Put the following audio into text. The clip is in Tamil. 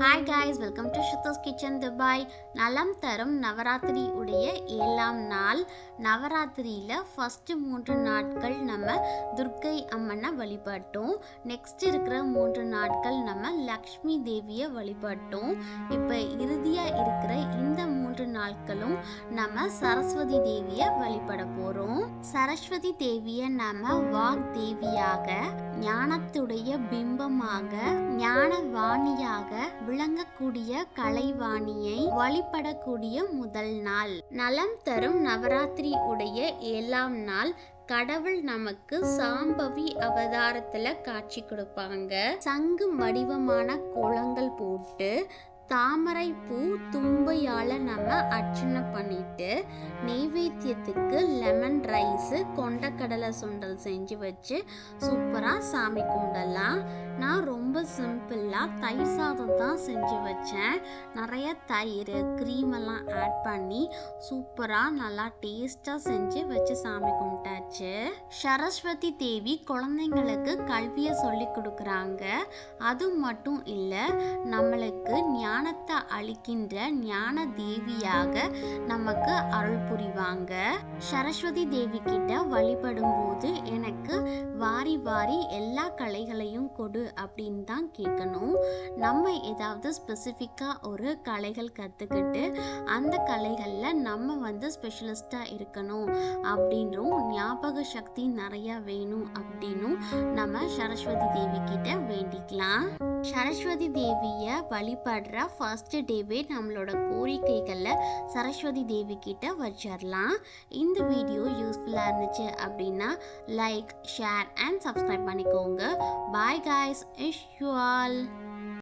Hi guys welcome to Shuthos kitchen Dubai நலம் தரும் நவராத்திரி உடைய ஏழாம் நாள். நவராத்திரியில் ஃபஸ்ட்டு மூன்று நாட்கள் நம்ம துர்க்கை அம்மனை வழிபட்டோம். நெக்ஸ்ட் இருக்கிற மூன்று நாட்கள் நம்ம லக்ஷ்மி தேவியை வழிபட்டோம். இப்போ இறுதியாக இருக்கிற இந்த மூன்று நாட்களும் நம்ம சரஸ்வதி தேவியை வழிபட போகிறோம் சரஸ்வதி தேவியை நம்ம வாக் தேவியாக ஞானத்துடைய பிம்பமாக ஞான வாணியாக விளங்கக்கூடிய கலைவாணியை வழிபடக்கூடிய முதல் நாள். நலம் தரும் நவராத்திரி உடைய ஏழாம் நாள் கடவுள் நமக்கு சாம்பவி அவதாரத்துல காட்சி கொடுப்பாங்க. சங்கு வடிவமான கோலங்கள் போட்டு தாமரை பூ தும்பையால் நம்ம அர்ச்சனை பண்ணிட்டு நெய்வேத்தியத்துக்கு லெமன் ரைஸு கொண்டக்கடலை சுண்டல் செஞ்சு வச்சு சூப்பராக சாமி கும்பிடலாம். நான் ரொம்ப சிம்பிளாக தயிர் சாதம் தான் செஞ்சு வச்சேன். நிறைய தயிர் க்ரீம் எல்லாம் ஆட் பண்ணி சூப்பராக நல்லா டேஸ்ட்டாக செஞ்சு வச்சு சாமி கும்பிட்டாச்சு. சரஸ்வதி தேவி குழந்தைங்களுக்கு கல்வியை சொல்லி கொடுக்குறாங்க. அது மட்டும் இல்லை நம்மளுக்கு ஞானத்தை அளிக்கின்ற ஞான தேவியாக நமக்கு அருள் புரிவாங்க. சரஸ்வதி தேவி கிட்ட வழிபடும் போது எனக்கு வாரி வாரி எல்லா கலைகளையும் கொடு அப்படின்னு தான் கேட்கணும். நம்ம ஏதாவது ஸ்பெசிஃபிக்காக ஒரு கலைகள் கற்றுக்கிட்டு அந்த கலைகளில் நம்ம வந்து ஸ்பெஷலிஸ்டாக இருக்கணும் அப்படின்றும் ஞாபக சக்தி நிறையா வேணும் அப்படின்னும் நம்ம சரஸ்வதி தேவி கிட்ட வேண்டிக்கலாம். சரஸ்வதி தேவியை வழிபடுற ஃபர்ஸ்ட் டேவே நம்மளோட கோரிக்கைகளை சரஸ்வதி தேவி கிட்ட வச்சிடலாம் இந்த வீடியோ யூஸ்ஃபுல்லாக இருந்துச்சு அப்படின்னா லைக் ஷேர் அண்ட் சப்ஸ்கிரைப் பண்ணிக்கோங்க. Bye guys wish you all